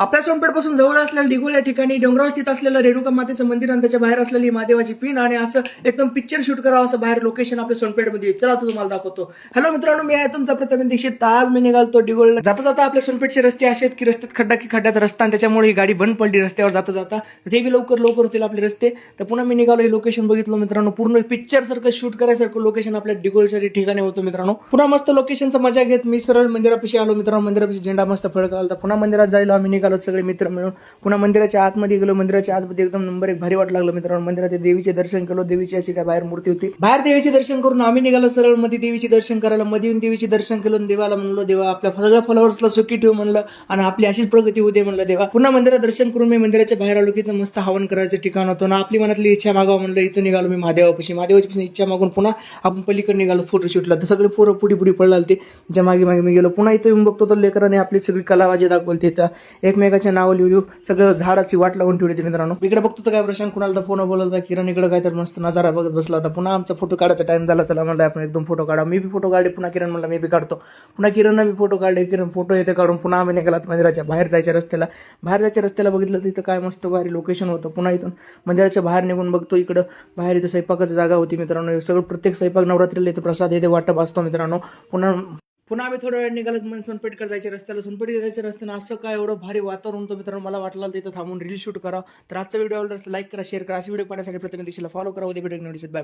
आपल्या सोनपेठपासून जवळ असलेल्या डिगोल या ठिकाणी डोंगरावर स्थित असलेलं रेणुका मातेचं मंदिर आणि त्याच्या बाहेर असलेली महादेवाची पिन आणि असं एकदम पिक्चर शूट करावं असं बाहेर लोकेशन आपल्या सोनपेठमध्ये. चला तो तुम्हाला दाखवतो. हॅलो मित्रांनो मी आहे तुमचा प्रथम दीक्षित. आज मी निघालतो डिगोलला. जाता जाता आपल्या सोनपेठचे रस्ते असे आहेत की रस्त्यात खड्डा की खड्ड्यात रस्ता आणि त्याच्यामुळे ही गाडी बंद पडली रस्त्यावर जाता जाता. ते बी लवकर लवकर होतील आपले रस्ते. तर पुन्हा मी निघालो हे लोकेशन बघितलं मित्रांनो. पूर्ण पिक्चर सारखं शूट करायसारखं लोकेशन आपल्या डिगोलच्या ठिकाणी होतं मित्रांनो. पुन्हा मस्त लोकेशनचा मजा घेत. मी सरळ मंदिरापाशी आलो. मित्रांनो मंदिरापाशी झेंडा मस्त फडक आला पुन्हा मंदिरात जायला. आम्ही निघालो. सगळे मित्र मिळून. पुन्हा मंदिराच्या आतमध्ये गेलो मंदिराच्या आतमध्ये एकदम नंबर एक भारी वाट लागलं मित्रांनो. मंदिरात देवीचे दर्शन केलं. देवीची अशी काय बाहेर मूर्ती होती. बाहेर देवीचे दर्शन करून आम्ही निघालो सरळमध्ये देवीचे दर्शन करायला मध्ये येऊन देवीचे दर्शन केलं देवाला म्हणलो देवा आपल्या सगळ्या फॉलोअर्सला सुखी ठेव म्हणलं. आणि आपली अशीच प्रगती होते म्हणलं देवा. पुन्हा मंदिरात दर्शन करून मी मंदिराच्या बाहेर आलो की इथं मस्त हवन करायचं ठिकाण होतं. ना आपली मनातली इच्छा मागावं म्हणलं इथं निघालो मी महादेवापाशी. महादेवाची इच्छा मागून पुन्हा आपण पलीकडे निघालो फोटोशूटला तर सगळे पोरं पुढी पुढी पडला ते त्याच्यामागे मागे मी गेलो. पुन्हा इथं येऊन बघतो तर लेकराने आपली सगळी कलाबाजी दाखवली तिथं. एकमेकाच्या नावं लिहू सगळं झाडाची वाट लावून ठेवली मित्रांनो. इकडे बघतो तर काय प्रशांत कुणाला तर फोन बोलत किरण इकडे काय तर मस्त नजारा बघत बसला होता. पुन्हा आमचा फोटो काढायचा टाइम झाला चला म्हणलं आपण एकदम फोटो काढा मी बी फोटो काढले पुन्हा किरण म्हणला मी बी काढतो. पुन्हा किरणनं मी फोटो काढले किरण फोटो येते काढून पुन्हा आम्ही निघालात मंदिराच्या बाहेर जायच्या रस्त्याला. बाहेर जायच्या रस्त्याला बघितलं तिथं काय मस्त भारी लोकेशन होतं. पुन्हा इथून मंदिराच्या बाहेर निघून बघतो इकडं. बाहेर इथं स्वयंपाकाची जागा होती मित्रांनो. सगळं प्रत्येक स्वयंपाक नवरात्रीला इथं प्रसाद येते वाटप असतो मित्रांनो. पुन्हा पुन्हा आम्ही थोड्या वेळ निघालत मग सोनपेटकर जायचे रस्त्याला. सोनपेटकर जायचं रस्त्यानं असं काय एवढं भारी वातावरण होतं मित्रांनो मला वाटलं तिथं थांबून रील शूट करा. तर आजचा व्हिडिओ आवडला लाईक करा शेअर करा. असे व्हिडिओ पाहण्यासाठी प्रत्येक दिशेला फॉलो करा. उद्या व्हिडिओ बाय